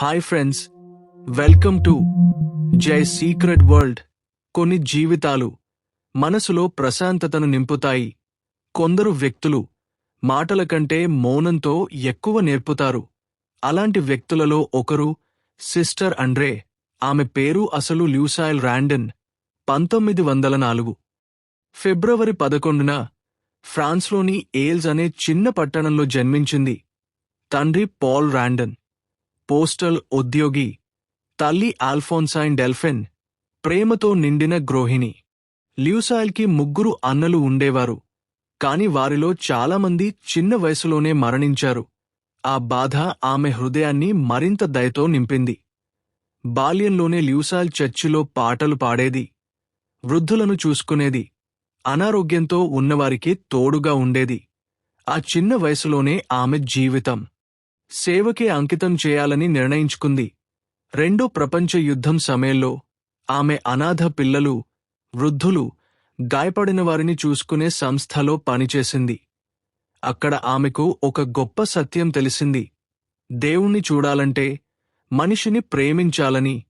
Hi friends welcome to Jai secret world కొన్ని జీవితాలు మనసులో ప్రశాంతతను నింపుతాయి. కొందరు వ్యక్తులు మాటల కంటే మౌనంతో ఎక్కువ నేర్పుతారు. అలాంటి వ్యక్తులలో ఒకరు సిస్టర్ అండ్రే. ఆమె పేరు అసలు ల్యూసాయిల్ ర్యాండన్ పంతొమ్మిది వందల నాలుగు. ఫిబ్రవరి పదకొండున ఫ్రాన్స్లోని ఏల్స్ అనే చిన్న పట్టణంలో జన్మించింది. తండ్రి పాల్ ర్యాండన్ పోస్టల్ ఉద్యోగి తల్లి ఆల్ఫోన్సైన్ డెల్ఫిన్ ప్రేమతో నిండిన గ్రోహిణి. ల్యూసాయిల్కి ముగ్గురు అన్నలు ఉండేవారు. కాని వారిలో చాలామంది చిన్న వయసులోనే మరణించారు. ఆ బాధ ఆమె హృదయాన్ని మరింత దయతో నింపింది. బాల్యంలోనే ల్యూసాయిల్ చర్చిలో పాటలు పాడేది. వృద్ధులను చూసుకునేది. అనారోగ్యంతో ఉన్నవారికి తోడుగా ఉండేది. ఆ చిన్న వయసులోనే ఆమె జీవితం. సేవకే అంకితం చేయాలని నిర్ణయించుకుంది. రెండో ప్రపంచ యుద్ధం సమయంలో ఆమె అనాథ పిల్లలు వృద్ధులు గాయపడిన వారిని చూసుకునే సంస్థలో పనిచేసింది. అక్కడ ఆమెకు ఒక గొప్ప సత్యం తెలిసింది. దేవుణ్ణి చూడాలంటే మనిషిని ప్రేమించాలని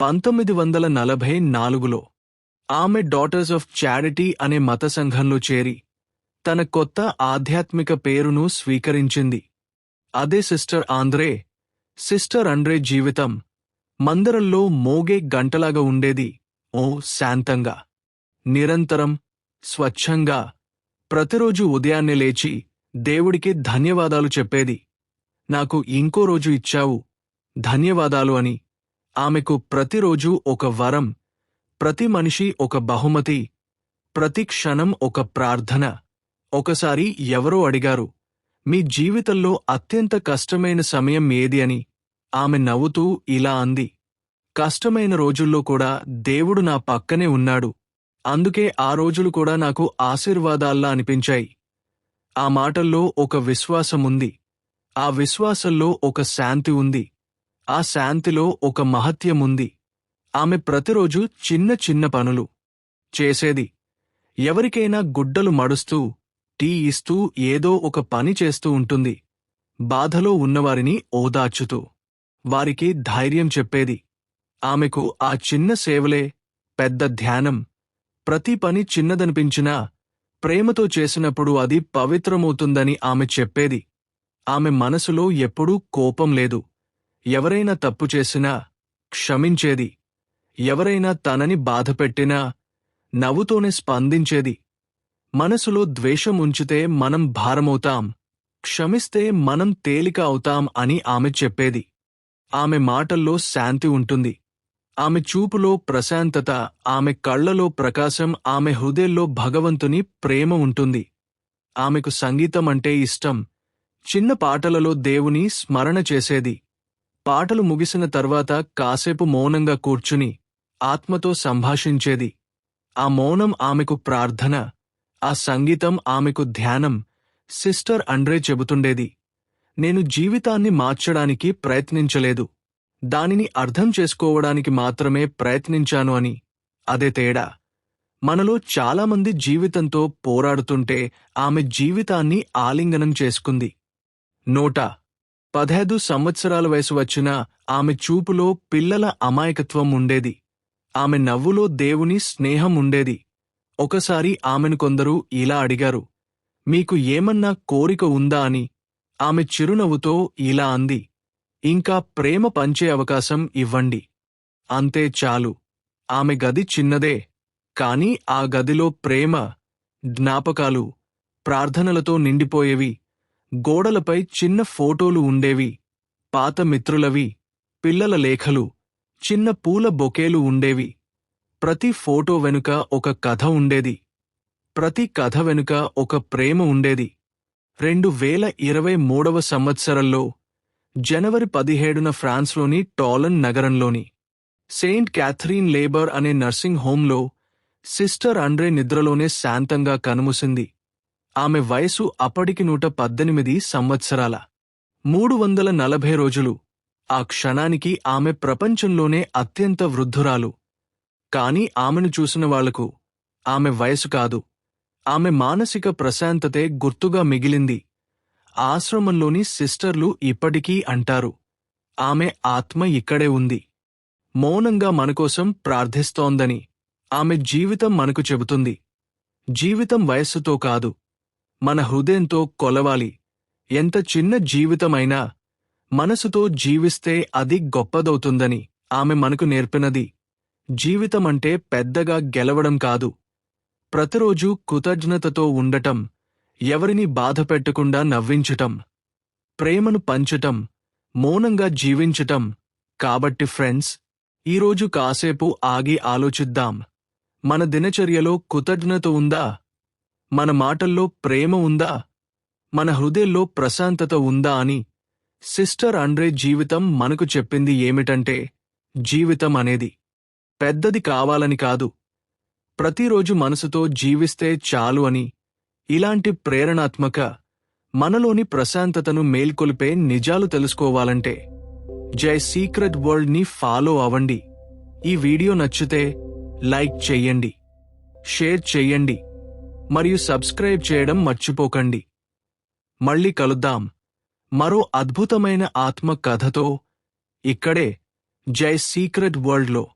పంతొమ్మిది వందల నలభై నాలుగులో ఆమె డాటర్స్ ఆఫ్ చారిటీ అనే మత సంఘంలో చేరి తన కొత్త ఆధ్యాత్మిక పేరును స్వీకరించింది. అదే సిస్టర్ ఆంధ్రే. సిస్టర్ అండ్రే జీవితం. మందరంలో మోగే గంటలాగా ఉండేది. ఓ శాంతంగా. నిరంతరం స్వచ్ఛంగా. ప్రతిరోజు ఉదయాన్నే లేచి దేవుడికి ధన్యవాదాలు చెప్పేది. నాకు ఇంకో రోజు ఇచ్చావు. ధన్యవాదాలు అని. ఆమెకు ప్రతిరోజు ఒక వరం. ప్రతి మనిషి ఒక బహుమతి. ప్రతి క్షణం ఒక ప్రార్థన. ఒకసారి ఎవరో అడిగారు. మీ జీవితంలో అత్యంత కష్టమైన సమయం ఏది అని ఆమె నవ్వుతూ ఇలా అంది. కష్టమైన రోజుల్లో కూడా దేవుడు నా పక్కనే ఉన్నాడు. అందుకే ఆ రోజులు కూడా నాకు ఆశీర్వాదాల్లా అనిపించాయి. ఆ మాటల్లో ఒక విశ్వాసముంది ఆ విశ్వాసంలో ఒక శాంతి ఉంది. ఆ శాంతిలో ఒక మహత్యముంది ఆమె ప్రతిరోజు చిన్న చిన్న పనులు చేసేది. ఎవరికైనా గుడ్డలు మడుస్తూ టీ ఇస్తూ ఏదో ఒక పని చేస్తూ ఉంటుంది. బాధలో ఉన్నవారిని ఓదార్చుతూ. వారికి ధైర్యం చెప్పేది. ఆమెకు ఆ చిన్న సేవలే పెద్ద ధ్యానం. ప్రతి పని చిన్నదనిపించినా ప్రేమతో చేసినప్పుడు అది పవిత్రమవుతుందని ఆమె చెప్పేది. ఆమె మనసులో ఎప్పుడూ కోపం లేదు. ఎవరైనా తప్పు చేసినా క్షమించేది. ఎవరైనా తనని బాధపెట్టినా నవ్వుతోనే స్పందించేది. మనసులో ద్వేషం ఉంచితే మనం భారమవుతాం క్షమిస్తే మనం తేలిక అవుతాం అని ఆమె చెప్పేది. ఆమె మాటల్లో శాంతి ఉంటుంది. ఆమె చూపులో ప్రశాంతత ఆమె కళ్ళలో ప్రకాశం ఆమె హృదయంలో భగవంతుని ప్రేమ ఉంటుంది. ఆమెకు సంగీతం అంటే ఇష్టం. చిన్న పాటలలో దేవుని స్మరణ చేసేది. పాటలు ముగిసిన తర్వాత కాసేపు మౌనంగా కూర్చుని ఆత్మతో సంభాషించేది. ఆ మౌనం ఆమెకు ప్రార్థన. ఆ సంగీతం ఆమెకు ధ్యానం సిస్టర్ అండ్రే చెబుతుండేది. నేను జీవితాన్ని మార్చడానికి ప్రయత్నించలేదు. దానిని అర్థం చేసుకోవడానికి మాత్రమే ప్రయత్నించాను అని. అదే తేడా. మనలో చాలామంది జీవితంతో పోరాడుతుంటే ఆమె జీవితాన్ని ఆలింగనం చేసుకుంది. నోట పదహైదు సంవత్సరాల వయసు వచ్చిన ఆమె చూపులో పిల్లల అమాయకత్వం ఉండేది. ఆమె నవ్వులో దేవుని స్నేహం ఉండేది. ఒకసారి ఆమెను కొందరు ఇలా అడిగారు మీకు ఏమన్నా కోరిక ఉందా అని? ఆమె చిరునవ్వుతో ఇలా అంది ఇంకా ప్రేమ పంచే అవకాశం ఇవ్వండి. అంతే చాలు. ఆమె గది చిన్నదే కాని ఆ గదిలో ప్రేమ జ్ఞాపకాలు ప్రార్థనలతో నిండిపోయేవి గోడలపై చిన్న ఫోటోలు ఉండేవి పాత మిత్రులవి పిల్లల లేఖలు చిన్న పూల బొకేలు ఉండేవి. ప్రతి ఫోటో వెనుక ఒక కథ ఉండేది. ప్రతి కథ వెనుక ఒక ప్రేమ ఉండేది. రెండు వేల ఇరవై మూడవ సంవత్సరంలో జనవరి పదిహేడున ఫ్రాన్స్లోని టాలన్ నగరంలోని సెయింట్ క్యాథరీన్ లేబర్ అనే నర్సింగ్ హోంలో సిస్టర్ అండ్రే నిద్రలోనే శాంతంగా కనుముసింది. ఆమె వయసు అప్పటికి నూట పద్దెనిమిది సంవత్సరాల. మూడు వందల నలభై రోజులు. ఆ క్షణానికి ఆమె ప్రపంచంలోనే అత్యంత వృద్ధురాలు. కాని ఆమెను చూసిన వాళ్ళకు ఆమె వయసు కాదు. ఆమె మానసిక ప్రశాంతతే గుర్తుగా మిగిలింది. ఆశ్రమంలోని సిస్టర్లు ఇప్పటికీ అంటారు ఆమె ఆత్మ ఇక్కడే ఉంది. మౌనంగా మనకోసం ప్రార్థిస్తోందని. ఆమె జీవితం మనకు చెబుతుంది. జీవితం వయస్సుతో కాదు. మన హృదయంతో కొలవాలి. ఎంత చిన్న జీవితమైనా మనసుతో జీవిస్తే అది గొప్పదవుతుందని ఆమె మనకు నేర్పినది. జీవితమంటే పెద్దగా గెలవడం కాదు. ప్రతిరోజూ కృతజ్ఞతతో ఉండటం ఎవరిని బాధపెట్టకుండా నవ్వించటం ప్రేమను పంచటం మౌనంగా జీవించటం. కాబట్టి ఫ్రెండ్స్ ఈరోజు కాసేపు ఆగి ఆలోచిద్దాం. మన దినచర్యలో కృతజ్ఞత ఉందా? మన మాటల్లో ప్రేమ ఉందా? మన హృదయంలో ప్రశాంతత ఉందా అని సిస్టర్ అండ్రే జీవితం మనకు చెప్పింది ఏమిటంటే జీవితం అనేది. పెద్దది కావాలని కాదు. ప్రతిరోజు మనసుతో జీవిస్తే చాలు అని ఇలాంటి ప్రేరణాత్మక మనలోని ప్రశాంతతను మేల్కొల్పే నిజాలు తెలుసుకోవాలంటే జై సీక్రెట్ వరల్డ్ని ఫాలో అవ్వండి. ఈ వీడియో నచ్చితే లైక్ చెయ్యండి షేర్ చెయ్యండి మరియు సబ్స్క్రైబ్ చేయడం మర్చిపోకండి. మళ్ళీ కలుద్దాం. మరో అద్భుతమైన ఆత్మ కథతో ఇక్కడే జై సీక్రెట్ వరల్డ్లో.